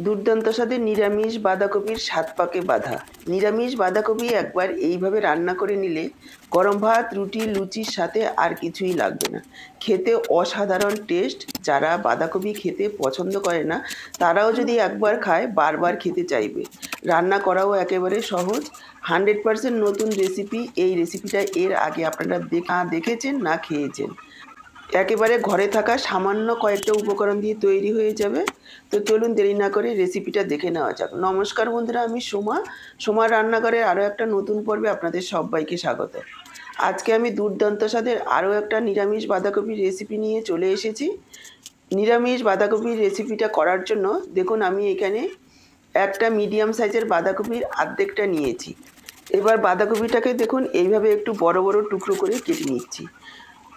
দুর্দান্ত স্বাদে নিরামিষ বাঁধাকপির স্বাদ পাকে বাঁধা। নিরামিষ বাঁধাকপি একবার এইভাবে রান্না করে নিলে গরম ভাত, রুটি, লুচির সাথে আর কিছুই লাগবে না। খেতে অসাধারণ টেস্ট। যারা বাঁধাকপি খেতে পছন্দ করে না, তারাও যদি একবার খায়, বারবার খেতে চাইবে। রান্না করাও একেবারে সহজ। হান্ড্রেড পারসেন্ট নতুন রেসিপি। এই রেসিপিটা এর আগে আপনারা দেখ- দেখেছেন, না খেয়েছেন। একেবারে ঘরে থাকা সামান্য কয়েকটা উপকরণ দিয়ে তৈরি হয়ে যাবে। তো চলুন দেরি না করে রেসিপিটা দেখে নেওয়া যাক। নমস্কার বন্ধুরা, আমি সোমা। সোমা রান্নাঘরের আরও একটা নতুন পর্বে আপনাদের সবাইকে স্বাগত। আজকে আমি দুর্দান্ত স্বাদের আরও একটা নিরামিষ বাঁধাকপির রেসিপি নিয়ে চলে এসেছি। নিরামিষ বাঁধাকপির রেসিপিটা করার জন্য দেখুন, আমি এখানে একটা মিডিয়াম সাইজের বাঁধাকপির আর্ধেকটা নিয়েছি। এবার বাঁধাকপিটাকে দেখুন, এইভাবে একটু বড় বড় টুকরো করে কেটে নিচ্ছি।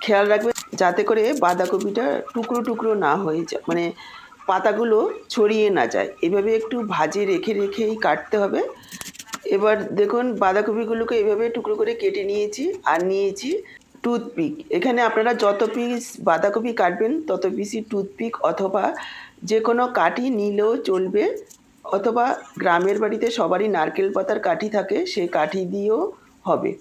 খেয়াল রাখবেন যাতে করে বাঁধাকপিটা টুকরো টুকরো না হয়ে যায় মানে পাতাগুলো ছড়িয়ে না যায়। এভাবে একটু ভাজে রেখে রেখেই কাটতে হবে। এবার দেখুন, বাঁধাকপিগুলোকে এভাবে টুকরো করে কেটে নিয়েছি আর নিয়েছি টুথপিক। এখানে আপনারা যত পিস বাঁধাকপি কাটবেন, তত পিসই টুথপিক অথবা যে কোনো কাঠি নিলেও চলবে। অথবা গ্রামের বাড়িতে সবারই নারকেল পাতার কাঠি থাকে, সেই কাঠি দিয়েও হবে।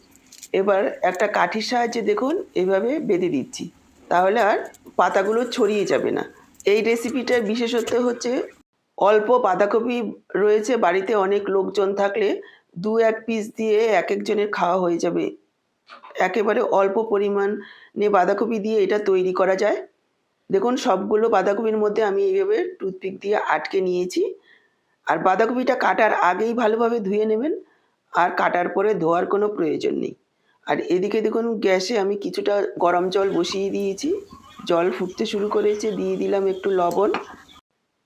এবার একটা কাঠির সাহায্যে দেখুন, এভাবে বেঁধে দিচ্ছি। তাহলে আর পাতাগুলো ছড়িয়ে যাবে না। এই রেসিপিটার বিশেষত্ব হচ্ছে অল্প বাঁধাকপি রয়েছে, বাড়িতে অনেক লোকজন থাকলে দু এক পিস দিয়ে এক একজনের খাওয়া হয়ে যাবে। একেবারে অল্প পরিমাণে বাঁধাকপি দিয়ে এটা তৈরি করা যায়। দেখুন, সবগুলো বাঁধাকপির মধ্যে আমি এইভাবে টুথপিক দিয়ে আটকে নিয়েছি। আর বাঁধাকপিটা কাটার আগেই ভালোভাবে ধুয়ে নেবেন। আর কাটার পরে ধোয়ার কোনো প্রয়োজন নেই। আর এদিকে দেখুন গ্যাসে আমি কিছুটা গরম জল বসিয়ে দিয়েছি। জল ফুটতে শুরু করেছে, দিয়ে দিলাম একটু লবণ।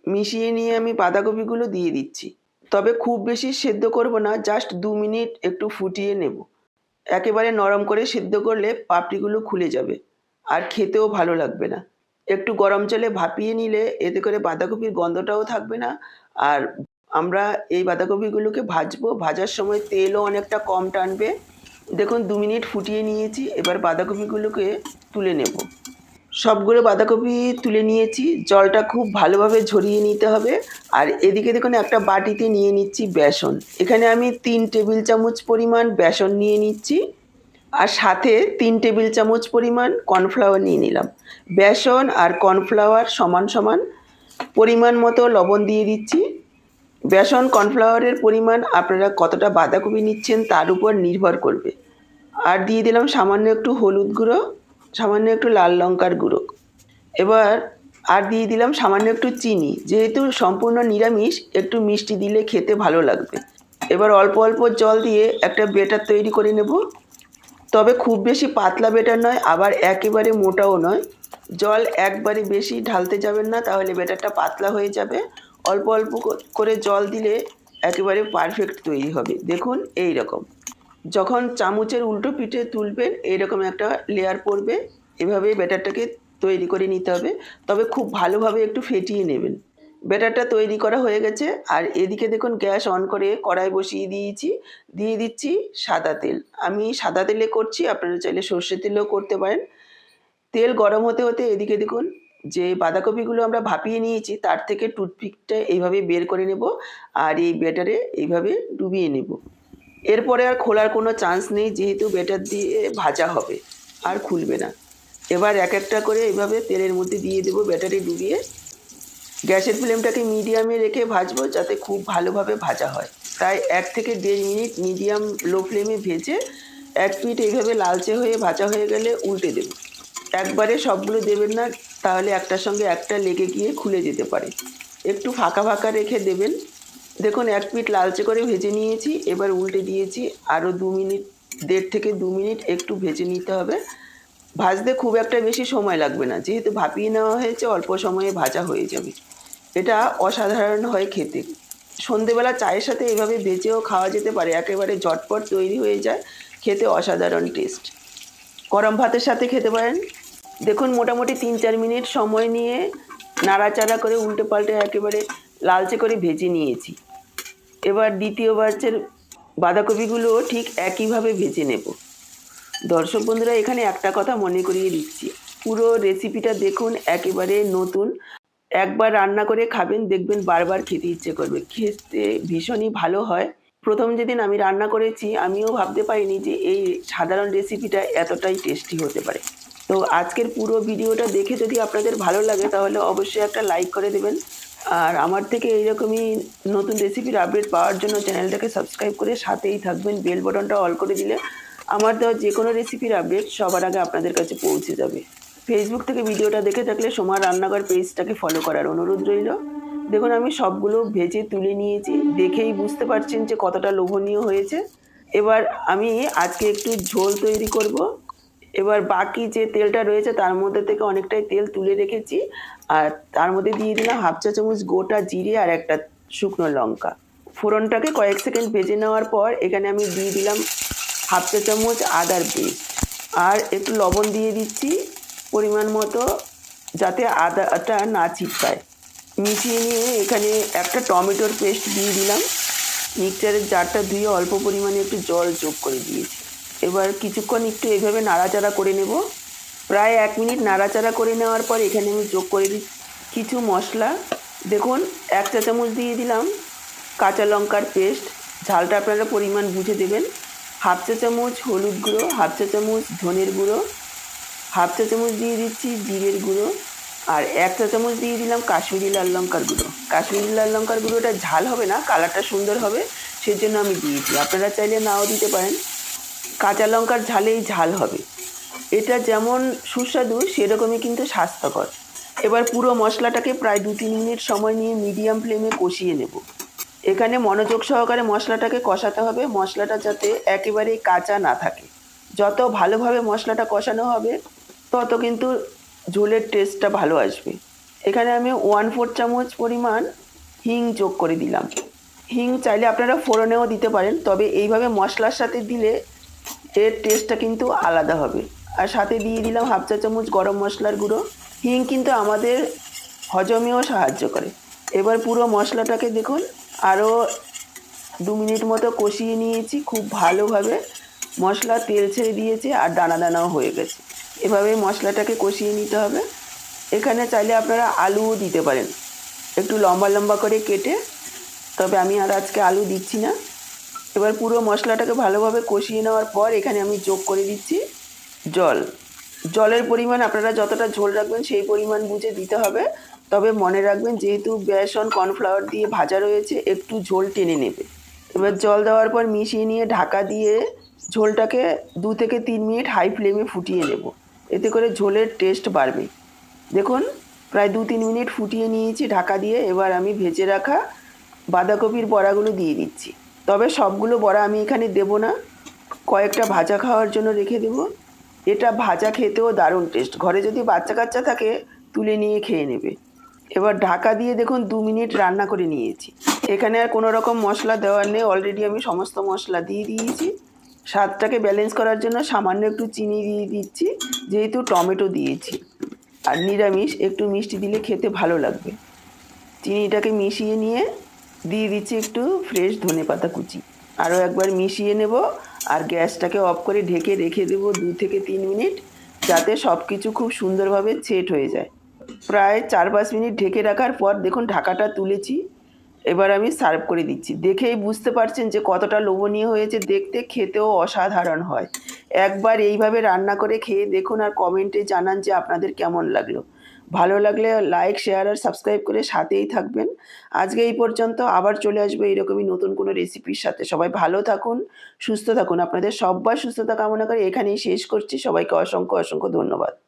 মিশিয়ে নিয়ে আমি বাঁধাকপিগুলো দিয়ে দিচ্ছি। তবে খুব বেশি সেদ্ধ করব না, জাস্ট দু মিনিট একটু ফুটিয়ে নেব। একেবারে নরম করে সেদ্ধ করলে পাপড়িগুলো খুলে যাবে আর খেতেও ভালো লাগবে না। একটু গরম জলে ভাপিয়ে নিলে এতে করে বাঁধাকপির গন্ধটাও থাকবে না। আর আমরা এই বাঁধাকপিগুলোকে ভাজবো, ভাজার সময় তেলও অনেকটা কম টানবে। দেখুন, দু মিনিট ফুটিয়ে নিয়েছি, এবার বাঁধাকপিগুলোকে তুলে নেব। সবগুলো বাঁধাকপি তুলে নিয়েছি, জলটা খুব ভালোভাবে ঝরিয়ে নিতে হবে। আর এদিকে দেখুন, একটা বাটিতে নিয়ে নিচ্ছি বেসন। এখানে আমি তিন টেবিল চামচ পরিমাণ বেসন নিয়ে নিচ্ছি, আর সাথে তিন টেবিল চামচ পরিমাণ কর্নফ্লাওয়ার নিয়ে নিলাম। বেসন আর কর্নফ্লাওয়ার সমান সমান পরিমাণ মতো লবণ দিয়ে দিচ্ছি। বেসন কর্নফ্লাওয়ারের পরিমাণ আপনারা কতটা বাঁধাকপি নিচ্ছেন তার উপর নির্ভর করবে। আর দিয়ে দিলাম সামান্য একটু হলুদ গুঁড়ো, সামান্য একটু লাল লঙ্কার গুঁড়ো। এবার আর দিয়ে দিলাম সামান্য একটু চিনি, যেহেতু সম্পূর্ণ নিরামিষ, একটু মিষ্টি দিলে খেতে ভালো লাগবে। এবার অল্প অল্প জল দিয়ে একটা বেটার তৈরি করে নেব। তবে খুব বেশি পাতলা বেটার নয়, আবার একেবারে মোটাও নয়। জল একবারে বেশি ঢালতে যাবেন না, তাহলে বেটারটা পাতলা হয়ে যাবে। অল্প অল্প করে জল দিলে একেবারে পারফেক্ট তৈরি হবে। দেখুন এই রকম। যখন চামচের উল্টো পিঠে তুলবেন, এইরকম একটা লেয়ার পড়বে। এভাবে ব্যাটারটাকে তৈরি করে নিতে হবে। তবে খুব ভালোভাবে একটু ফেটিয়ে নেবেন। ব্যাটারটা তৈরি করা হয়ে গেছে। আর এদিকে দেখুন গ্যাস অন করে কড়াই বসিয়ে দিয়েছি। দিয়ে দিচ্ছি সাদা তেল। আমি সাদা তেলে করছি। আপনারা চাইলে সর্ষে তেলেও করতে পারেন। তেল গরম হতে হতে এদিকে দেখুন যে বাঁধাকপিগুলো আমরা ভাপিয়ে নিয়েছি, তার থেকে টুথপিকটা এইভাবে বের করে নেব আর এই ব্যাটারে এইভাবে ডুবিয়ে নেব। এরপরে আর খোলার কোনো চান্স নেই, যেহেতু ব্যাটার দিয়ে ভাজা হবে, আর খুলবে না। এবার এক একটা করে এইভাবে তেলের মধ্যে দিয়ে দেবো ব্যাটারি ডুবিয়ে। গ্যাসের ফ্লেমটাকে মিডিয়ামে রেখে ভাজবো যাতে খুব ভালোভাবে ভাজা হয়। তাই এক থেকে দেড় মিনিট মিডিয়াম লো ফ্লেমে ভেজে এক পিঠ এইভাবে লালচে হয়ে ভাজা হয়ে গেলে উল্টে দেবো। একবারে সবগুলো দেবেন না, তাহলে একটার সঙ্গে একটা লেগে গিয়ে খুলে যেতে পারে। একটু ফাঁকা ফাঁকা রেখে দেবেন। দেখুন, এক পিঠ লালচে করে ভেজে নিয়েছি, এবার উল্টে দিয়েছি। আরও দু মিনিট, দেড় থেকে দু মিনিট একটু ভেজে নিতে হবে। ভাজতে খুব একটা বেশি সময় লাগবে না, যেহেতু ভাপিয়ে নেওয়া হয়েছে, অল্প সময়ে ভাজা হয়ে যাবে। এটা অসাধারণ হয় খেতে। সন্ধেবেলা চায়ের সাথে এভাবে ভেজেও খাওয়া যেতে পারে, একেবারে ঝটপট তৈরি হয়ে যায়, খেতে অসাধারণ টেস্ট। গরম ভাতের সাথে খেতে পারেন। দেখুন, মোটামুটি তিন চার মিনিট সময় নিয়ে নাড়াচাড়া করে উল্টে পাল্টে একেবারে লালচে করে ভেজে নিয়েছি। এবার দ্বিতীয় ব্যাচের বাঁধাকপিগুলো ঠিক একইভাবে ভেজে নেব। দর্শক বন্ধুরা, এখানে একটা কথা মনে করিয়ে দিচ্ছি। পুরো রেসিপিটা দেখুন, একেবারে নতুন। একবার রান্না করে খাবেন, দেখবেন বারবার খেতে ইচ্ছে করবে। খেতে ভীষণই ভালো হয়। প্রথম যেদিন আমি রান্না করেছি, আমিও ভাবতে পারিনি যে এই সাধারণ রেসিপিটা এতটাই টেস্টি হতে পারে। তো আজকের পুরো ভিডিওটা দেখে যদি আপনাদের ভালো লাগে, তাহলে অবশ্যই একটা লাইক করে দেবেন। আর আমার থেকে এইরকমই নতুন রেসিপির আপডেট পাওয়ার জন্য চ্যানেলটাকে সাবস্ক্রাইব করে সাথেই থাকবেন বেল বটনটা অল করে দিলে আমার দেওয়া যে কোনো রেসিপির আপডেট সবার আগে আপনাদের কাছে পৌঁছে যাবে। ফেসবুক থেকে ভিডিওটা দেখে থাকলে সোমার রান্নাঘর পেজটাকে ফলো করার অনুরোধ রইল। দেখুন, আমি সবগুলো ভেজে তুলে নিয়েছি, দেখেই বুঝতে পারছেন যে কতটা লোভনীয় হয়েছে। এবার আমি আজকে একটু ঝোল তৈরি করব। এবার বাকি যে তেলটা রয়েছে, তার মধ্যে থেকে অনেকটাই তেল তুলে রেখেছি। আর তার মধ্যে দিয়ে দিলাম হাফ চা চামচ গোটা জিরে আর একটা শুকনো লঙ্কা। ফোড়নটাকে কয়েক সেকেন্ড ভেজে নেওয়ার পর এখানে আমি দিয়ে দিলাম হাফ চা চামচ আদার পেস্ট। আর একটু লবণ দিয়ে দিচ্ছি পরিমাণ মতো যাতে আদাটা না চিপকায় মিশিয়ে নিয়ে এখানে একটা টমেটোর পেস্ট দিয়ে দিলাম। মিক্সচারের জারটা ধুয়ে অল্প পরিমাণে একটু জল যোগ করে দিয়েছি। এবার কিছুক্ষণ একটু এইভাবে নাড়াচাড়া করে নেব। প্রায় এক মিনিট নাড়াচাড়া করে নেওয়ার পর এখানে আমি যোগ করে দিই কিছু মশলা। দেখুন, এক চা চামচ দিয়ে দিলাম কাঁচা লঙ্কার পেস্ট। ঝালটা আপনারা পরিমাণ বুঝে দেবেন। হাফ চা চামচ হলুদ গুঁড়ো, হাফ চা চামচ ধনের গুঁড়ো, হাফ চা চামচ দিয়ে দিচ্ছি জিরের গুঁড়ো আর এক চা চামচ দিয়ে দিলাম কাশ্মীরি লাল লঙ্কার গুঁড়ো। কাশ্মীরি লাল লঙ্কার গুঁড়োটা ঝাল হবে না, কালারটা সুন্দর হবে, সেজন্য আমি দিয়েছি আপনারা চাইলে নাও দিতে পারেন। কাঁচা লঙ্কার ঝালেই ঝাল হবে। এটা যেমন সুস্বাদু, সেরকমই কিন্তু স্বাস্থ্যকর। এবার পুরো মশলাটাকে প্রায় দু তিন মিনিট সময় নিয়ে মিডিয়াম ফ্লেমে কষিয়ে নেব। এখানে মনোযোগ সহকারে মশলাটাকে কষাতে হবে। মশলাটা যাতে একেবারে কাঁচা না থাকে। যত ভালোভাবে মশলাটা কষানো হবে, তত কিন্তু ঝোলের টেস্টটা ভালো আসবে। এখানে আমি ওয়ান ফোর চামচ পরিমাণ হিং যোগ করে দিলাম। হিং চাইলে আপনারা ফোড়নেও দিতে পারেন, তবে এইভাবে মশলার সাথে দিলে এর টেস্টটা কিন্তু আলাদা হবে। আর সাথে দিয়ে দিলাম হাফ চা চামচ গরম মশলার গুঁড়ো। হিং কিন্তু আমাদের হজমেও সাহায্য করে। এবার পুরো মশলাটাকে দেখুন আরও দু মিনিট মতো কষিয়ে নিয়েছি খুব ভালোভাবে। মশলা তেল ছেড়ে দিয়েছে আর দানা দানাও হয়ে গেছে। এভাবে মশলাটাকে কষিয়ে নিতে হবে। এখানে চাইলে আপনারা আলুও দিতে পারেন। একটু লম্বা লম্বা করে কেটে, তবে আমি আর আজকে আলু দিচ্ছি না। এবার পুরো মশলাটাকে ভালোভাবে কষিয়ে নেওয়ার পর এখানে আমি যোগ করে দিচ্ছি জল। জলের পরিমাণ আপনারা যতটা ঝোল রাখবেন সেই পরিমাণ বুঝে দিতে হবে। তবে মনে রাখবেন যেহেতু বেসন কর্নফ্লাওয়ার দিয়ে ভাজা রয়েছে, একটু ঝোল টেনে নেবে। এবার জল দেওয়ার পর মিশিয়ে নিয়ে ঢাকা দিয়ে ঝোলটাকে দু থেকে তিন মিনিট হাই ফ্লেমে ফুটিয়ে নেব। এতে করে ঝোলের টেস্ট বাড়বে। দেখুন, প্রায় দু তিন মিনিট ফুটিয়ে নিয়েছি ঢাকা দিয়ে। এবার আমি ভেজে রাখা বাঁধাকপির বড়াগুলো দিয়ে দিচ্ছি। তবে সবগুলো বড়া আমি এখানে দেব না। কয়েকটা ভাজা খাওয়ার জন্য রেখে দেব। এটা ভাজা খেতেও দারুণ টেস্ট ঘরে যদি বাচ্চা কাচ্চা থাকে, তুলে নিয়ে খেয়ে নেবে। এবার ঢাকা দিয়ে দেখুন দু মিনিট রান্না করে নিয়েছি। এখানে আর কোনো রকম মশলা দেওয়ার নেই। অলরেডি আমি সমস্ত মশলা দিয়ে দিয়েছি। স্বাদটাকে ব্যালেন্স করার জন্য সামান্য একটু চিনি দিয়ে দিচ্ছি। যেহেতু টমেটো দিয়েছি। আর নিরামিষ একটু মিষ্টি দিলে খেতে ভালো লাগবে। চিনিটাকে মিশিয়ে নিয়ে দিয়ে দিচ্ছি একটু ফ্রেশ ধনে পাতা কুচি। আরও একবার মিশিয়ে নেব আর গ্যাসটাকে অফ করে ঢেকে রেখে দেবো দু থেকে তিন মিনিট, যাতে সব কিছু খুব সুন্দরভাবে সেট হয়ে যায়। প্রায় চার পাঁচ মিনিট ঢেকে রাখার পর দেখুন ঢাকাটা তুলেছি, এবার আমি সার্ভ করে দিচ্ছি। দেখেই বুঝতে পারছেন যে কতটা লোভনীয় হয়েছে, দেখতে খেতেও অসাধারণ হয়। একবার এইভাবে রান্না করে খেয়ে দেখুন আর কমেন্টে জানান যে আপনাদের কেমন লাগল। ভালো লাগলে লাইক শেয়ার আর সাবস্ক্রাইব করে সাথেই থাকবেন। আজকে এই পর্যন্ত আবার চলে আসব এইরকমই নতুন কোনো রেসিপির সাথে। সবাই ভালো থাকুন, সুস্থ থাকুন। আপনাদের সব্বার সুস্থতা কামনা করে এখানেই শেষ করছি। সবাইকে অসংখ্য অসংখ্য ধন্যবাদ।